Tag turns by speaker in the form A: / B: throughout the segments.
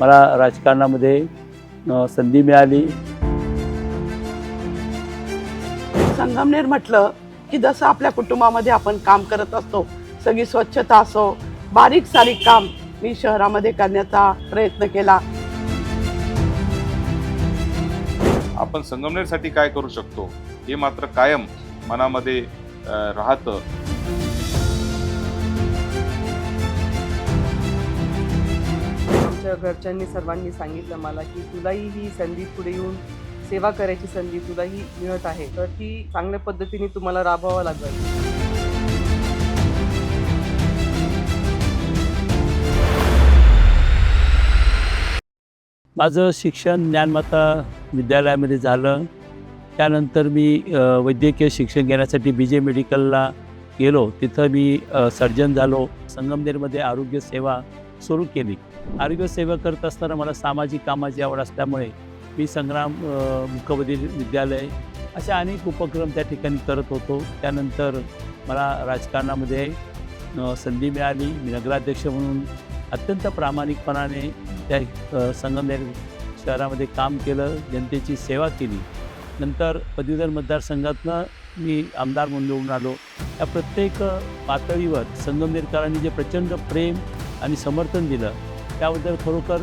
A: मला राजकारणामध्ये संधी मिळाली.
B: संगमनेर म्हटलं की जसं आपल्या कुटुंबामध्ये आपण काम करत असतो सगळी स्वच्छता असो बारीक सारीक काम मी शहरामध्ये करण्याचा प्रयत्न केला.
C: आपण संगमनेरसाठी काय करू शकतो हे मात्र कायम मनामध्ये राहतं.
D: घरच्यांनी सर्वांनी सांगितलं मला की तुलाही ही संधी पुढे येऊन सेवा करायची संधी तुलाही मिळत आहे. तर ती चांगल्या पद्धतीने तुम्हाला राबवावं लागेल.
A: माझं शिक्षण ज्ञानमाता विद्यालयामध्ये झालं. त्यानंतर मी वैद्यकीय शिक्षण घेण्यासाठी बी जे मेडिकलला गेलो. तिथं मी सर्जन झालो. संगमनेरमध्ये आरोग्य सेवा सुरू केली. आरोग्यसेवा करत असताना मला सामाजिक कामाची आवड असल्यामुळे मी संग्राम अ, मुखबधीर विद्यालय असे अनेक उपक्रम त्या ठिकाणी करत होतो. त्यानंतर मला राजकारणामध्ये संधी मिळाली. मी नगराध्यक्ष म्हणून अत्यंत प्रामाणिकपणाने त्या संगमनेर शहरामध्ये काम केलं जनतेची सेवा केली. नंतर पदवीधर मतदारसंघातनं मी आमदार म्हणून निवडून आलो. या प्रत्येक पातळीवर संगमनेरकरांनी जे प्रचंड प्रेम आणि समर्थन दिलं त्याबद्दल खरोखर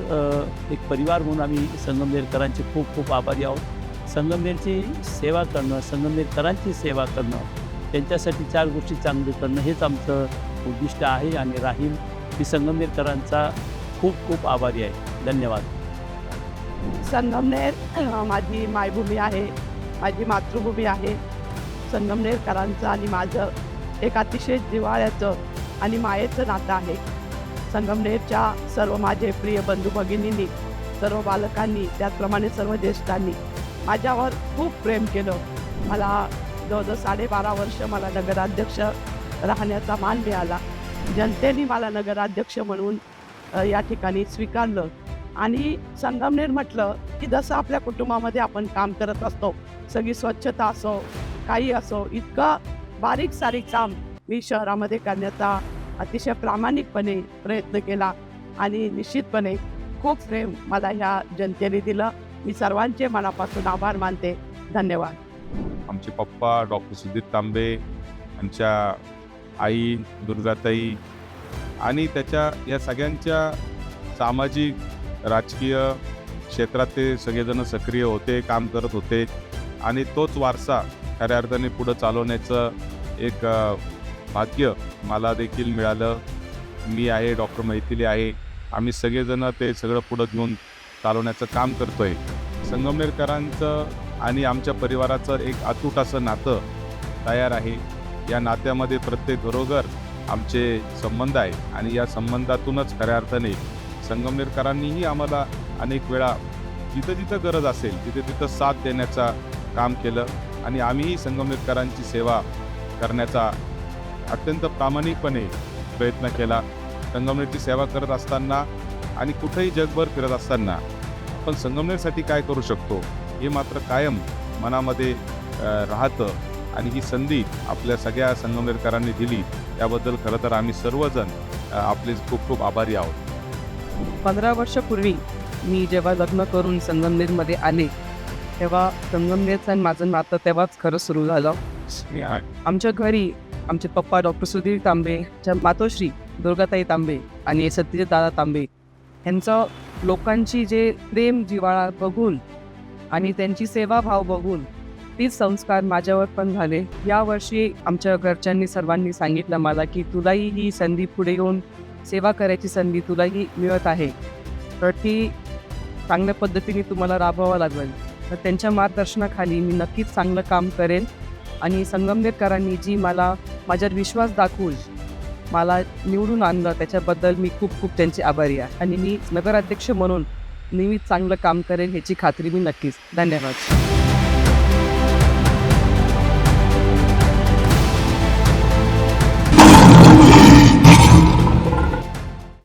A: एक परिवार म्हणून आम्ही संगमनेरकरांचे खूप खूप आभारी आहोत. संगमनेरची सेवा करणं संगमनेरकरांची सेवा करणं त्यांच्यासाठी चार गोष्टी चांगली करणं हेच आमचं उद्दिष्ट आहे आणि राहील. मी संगमनेरकरांचा खूप खूप आभारी आहे. धन्यवाद.
B: संगमनेर माझी मायभूमी आहे माझी मातृभूमी आहे. संगमनेरकरांचं आणि माझं एक अतिशय जिव्हाळ्याचं आणि मायेचं नातं आहे. संगमनेरच्या सर्व माझे प्रिय बंधू भगिनींनी सर्व बालकांनी त्याचप्रमाणे सर्व ज्येष्ठांनी माझ्यावर खूप प्रेम केलं. मला जवळजवळ साडेबारा वर्ष मला नगराध्यक्ष राहण्याचा मान मिळाला. जनतेने मला नगराध्यक्ष म्हणून या ठिकाणी स्वीकारलं. आणि संगमनेर म्हटलं की जसं आपल्या कुटुंबामध्ये आपण काम करत असतो सगळी स्वच्छता असो काही असो इतकं बारीक सारीक काम मी शहरामध्ये करण्याचा अतिशय प्रामाणिकपणे प्रयत्न केला आणि निश्चितपणे खूप प्रेम मला ह्या जनतेने दिलं. मी सर्वांचे मनापासून आभार मानते. धन्यवाद.
C: आमचे पप्पा डॉक्टर सुधीर तांबे आमच्या आई दुर्गाताई आणि त्याच्या या सगळ्यांच्या सामाजिक राजकीय क्षेत्रात ते सगळेजण सक्रिय होते काम करत होते आणि तोच वारसा खऱ्या अर्थाने पुढं चालवण्याचं एक भाग्य मला देखील मिळालं. मी आहे डॉक्टर मैथिली आहे. आम्ही सगळेजण ते सगळं पुढं घेऊन चालवण्याचं काम करतोय. संगमनेरकरांचं आणि आमच्या परिवाराचं एक अतूट असं नातं तयार आहे. या नात्यामध्ये प्रत्येक घरोघर आमचे संबंध आहे आणि या संबंधातूनच खऱ्या अर्थाने संगमनेरकरांनीही आम्हाला अनेक वेळा जिथं जिथं गरज असेल तिथे तिथं साथ देण्याचा काम केलं आणि आम्हीही संगमनेरकरांची सेवा करण्याचा अत्यंत प्रामाणिकपणे प्रयत्न केला. संगमनेरची सेवा करत असताना आणि कुठेही जगभर फिरत असताना आपण संगमनेरसाठी काय करू शकतो? हे मात्र कायम मनामध्ये राहतं आणि ही संधी आपल्या सगळ्या संगमनेरकरांनी दिली. त्याबद्दल खरं तर आम्ही सर्वजण आपले खूप खूप आभारी आहोत.
D: पंधरा वर्षापूर्वी मी जेव्हा लग्न करून संगमनेरमध्ये आले तेव्हा संगमनेरचं आणि माझं नातं तेव्हाच खरं सुरू झालं. आमच्या घरी आमचे पप्पा डॉक्टर सुधीर तांबे मातोश्री दुर्गाताई तांबे आणि सत्यजित दादा तांबे. यांचं लोकांची जे प्रेम जिव्हाळा बघून आणि त्यांची सेवाभाव बघून तीच संस्कार माझ्यावर पण झाले. यावर्षी आमच्या घरच्यांनी सर्वांनी सांगितलं मला की तुलाही ही संधी पुढे येऊन सेवा करायची संधी तुलाही मिळत आहे. तर ती चांगल्या पद्धतीने तुम्हाला राबवावं लागेल. तर त्यांच्या मार्गदर्शनाखाली मी नक्कीच चांगलं काम करेन आणि संगमनेरकरांनी जी मला माझ्यावर विश्वास दाखवून मला निवडून आणलं त्याच्याबद्दल मी खूप खूप त्यांची आभारी आहे. आणि मी नगराध्यक्ष म्हणून नेहमी चांगलं काम करेन ह्याची खात्री मी नक्कीच. धन्यवाद.